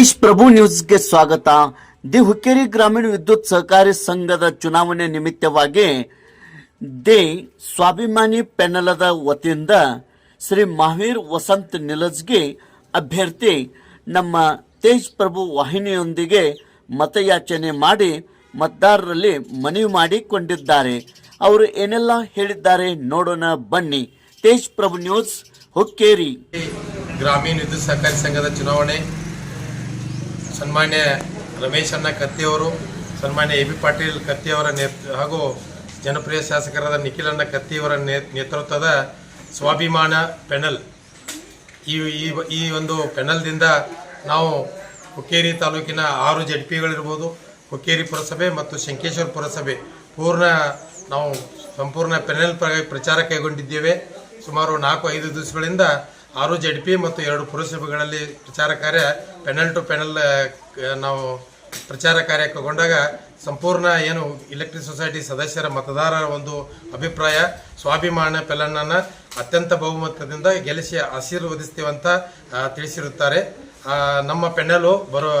ತೇಜ್ ಪ್ರಭು ನ್ಯೂಸ್ಗೆ ಸ್ವಾಗತ. ದಿ ಹುಕ್ಕೇರಿ ಗ್ರಾಮೀಣ ವಿದ್ಯುತ್ ಸಹಕಾರಿ ಸಂಘದ ಚುನಾವಣೆ ನಿಮಿತ್ತವಾಗಿ ದಿ ಸ್ವಾಭಿಮಾನಿ ಪೆನಲದ ವತಿಯಿಂದ ಶ್ರೀ ಮಹಾವೀರ್ ವಸಂತ್ ನಿಲಜ್ಗೆ ಅಭ್ಯರ್ಥಿ ನಮ್ಮ ತೇಜ್ ಪ್ರಭು ವಾಹಿನಿಯೊಂದಿಗೆ ಮತಯಾಚನೆ ಮಾಡಿ ಮತದಾರರಲ್ಲಿ ಮನವಿ ಮಾಡಿಕೊಂಡಿದ್ದಾರೆ. ಅವರು ಏನೆಲ್ಲ ಹೇಳಿದ್ದಾರೆ ನೋಡೋಣ ಬನ್ನಿ. ತೇಜ್ ಪ್ರಭು ನ್ಯೂಸ್, ಹುಕ್ಕೇರಿ. ಗ್ರಾಮೀಣ ವಿದ್ಯುತ್ ಸಹಕಾರಿ ಸಂಘದ ಚುನಾವಣೆ ಸನ್ಮಾನ್ಯ ರಮೇಶ್ ಅಣ್ಣ ಕತ್ತಿಯವರು ಸನ್ಮಾನ್ಯ ಎ ಬಿ ಪಾಟೀಲ್ ಕತ್ತಿಯವರ ನೇತ್, ಹಾಗೂ ಜನಪ್ರಿಯ ಶಾಸಕರಾದ ನಿಖಿಲಣ್ಣ ಕತ್ತಿಯವರ ನೇತೃತ್ವದ ಸ್ವಾಭಿಮಾನ ಪೆನಲ್. ಈ ಈ ಒಂದು ಪೆನಲ್ದಿಂದ ನಾವು ಹುಕ್ಕೇರಿ ತಾಲೂಕಿನ ಆರು ಜೆಡ್ ಪಿಗಳಿರ್ಬೋದು, ಹುಕ್ಕೇರಿ ಪುರಸಭೆ ಮತ್ತು ಶಂಕೇಶ್ವರ ಪುರಸಭೆ ಪೂರ್ಣ ನಾವು ಸಂಪೂರ್ಣ ಪೆನಲ್ ಪ್ರ- ಪ್ರಚಾರ ಕೈಗೊಂಡಿದ್ದೇವೆ. ಸುಮಾರು ನಾಲ್ಕು, ಐದು ದಿವಸಗಳಿಂದ ಆರು ಜಡ್ ಪಿ ಮತ್ತು ಎರಡು ಪುರಸಭೆಗಳಲ್ಲಿ ಪ್ರಚಾರ ಕಾರ್ಯ ಪೆನಲ್ ಟು ಪೆನಲ್ ನಾವು ಪ್ರಚಾರ ಕಾರ್ಯ ಕೈಗೊಂಡಾಗ ಸಂಪೂರ್ಣ ಏನು ಇಲೆಕ್ಟ್ರಿಕ್ ಸೊಸೈಟಿ ಸದಸ್ಯರ ಮತದಾರರ ಒಂದು ಅಭಿಪ್ರಾಯ, ಸ್ವಾಭಿಮಾನ ಪೆಲನ್ನ ಅತ್ಯಂತ ಬಹುಮತದಿಂದ ಗೆಲ್ಲಿಸಿ ಅಂತ ತಿಳಿಸಿರುತ್ತಾರೆ. ನಮ್ಮ ಪೆನಲು ಬರೋ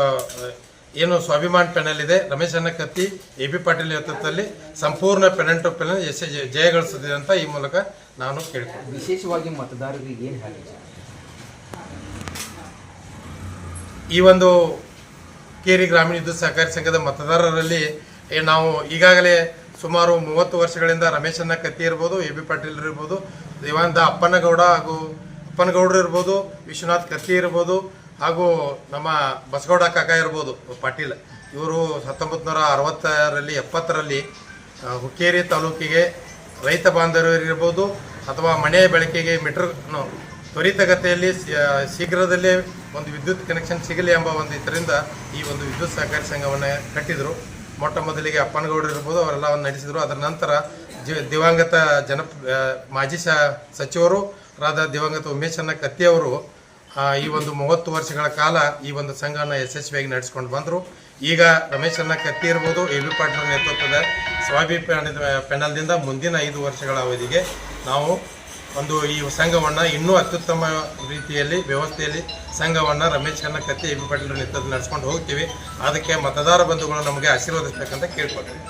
ಏನು ಸ್ವಾಭಿಮಾನ್ ಪೆನಲ್ ಇದೆ? ರಮೇಶ್ ಅನ್ನ ಕತ್ತಿ ಎ ಪಿ ಪಾಟೀಲ್ ನೇತೃತ್ವದಲ್ಲಿ ಸಂಪೂರ್ಣ ಪೆನಲ್ ಟು ಪೆನಲ್ ಯಶ ಜಯಗಳಿಸುತ್ತಿದೆ ಅಂತ ಈ ಮೂಲಕ ನಾನು ಕೇಳ್ತೀನಿ ವಿಶೇಷವಾಗಿ ಮತದಾರರಿಗೆ ಏನು ಹೇಳಿ ಈ ಒಂದು ಕೇರಿ ಗ್ರಾಮೀಣ ವಿದ್ಯುತ್ ಸಹಕಾರಿ ಸಂಘದ ಮತದಾರರಲ್ಲಿ ನಾವು ಈಗಾಗಲೇ ಸುಮಾರು ಮೂವತ್ತು ವರ್ಷಗಳಿಂದ ರಮೇಶನ್ನ ಕತ್ತಿ ಇರ್ಬೋದು ಎ ಬಿ ಪಾಟೀಲ್ ಇರ್ಬೋದು ದೇವಾನಂದ ಅಪ್ಪನಗೌಡ ಹಾಗೂ ಅಪ್ಪನಗೌಡರು ಇರ್ಬೋದು ವಿಶ್ವನಾಥ್ ಕತ್ತಿ ಇರ್ಬೋದು ಹಾಗೂ ನಮ್ಮ ಬಸಗೌಡ ಕಾಕ ಇರ್ಬೋದು ಪಾಟೀಲ್ ಇವರು ಹತ್ತೊಂಬತ್ತು ನೂರ ಅರವತ್ತರಲ್ಲಿ ಎಪ್ಪತ್ತರಲ್ಲಿ ಹುಕ್ಕೇರಿ ತಾಲೂಕಿಗೆ ರೈತ ಬಾಂಧವರಿರ್ಬೋದು ಅಥವಾ ಮನೆ ಬೆಳಕಿಗೆ ಮೀಟರ್ ತ್ವರಿತಗತಿಯಲ್ಲಿ ಶೀಘ್ರದಲ್ಲೇ ಒಂದು ವಿದ್ಯುತ್ ಕನೆಕ್ಷನ್ ಸಿಗಲಿ ಎಂಬ ಒಂದು ಇದರಿಂದ ಈ ಒಂದು ವಿದ್ಯುತ್ ಸಹಕಾರಿ ಸಂಘವನ್ನು ಕಟ್ಟಿದರು. ಮೊಟ್ಟ ಮೊದಲಿಗೆ ಅಪ್ಪನಗೌಡರು ಇರ್ಬೋದು ಅವರೆಲ್ಲ ಒಂದು ನಡೆಸಿದರು. ಅದರ ನಂತರ ದಿವಂಗತ ಜನ ಮಾಜಿ ಸಚಿವರು ರಾದ ದಿವಂಗತ ಉಮೇಶನ್ನ ಕತ್ತಿಯವರು ಆ, ಈ ಒಂದು ಮೂವತ್ತು ವರ್ಷಗಳ ಕಾಲ ಈ ಒಂದು ಸಂಘನ ಯಶಸ್ವಿಯಾಗಿ ನಡೆಸ್ಕೊಂಡು ಬಂದರು. ಈಗ ರಮೇಶನ್ನ ಕತ್ತಿ ಇರ್ಬೋದು, ಎ ಬಿ ಪಾಟೀಲ್ ನೇತೃತ್ವದ ಸ್ವಾಭಿ ಪೆನಲ್ದಿಂದ ಮುಂದಿನ ಐದು ವರ್ಷಗಳ ಅವಧಿಗೆ ನಾವು ಒಂದು ಈ ಸಂಘವನ್ನು ಇನ್ನೂ ಅತ್ಯುತ್ತಮ ರೀತಿಯಲ್ಲಿ, ವ್ಯವಸ್ಥೆಯಲ್ಲಿ ಸಂಘವನ್ನು ರಮೇಶ್ ಕತ್ತಿ, ಎ ಬಿ ಪಾಟೀಲ್ ನೇತೃತ್ವದಲ್ಲಿ ನಡೆಸ್ಕೊಂಡು ಹೋಗ್ತೀವಿ. ಅದಕ್ಕೆ ಮತದಾರ ಬಂಧುಗಳು ನಮಗೆ ಆಶೀರ್ವದಿಸ್ಬೇಕಂತ ಕೇಳ್ಕೊಳ್ತೀವಿ.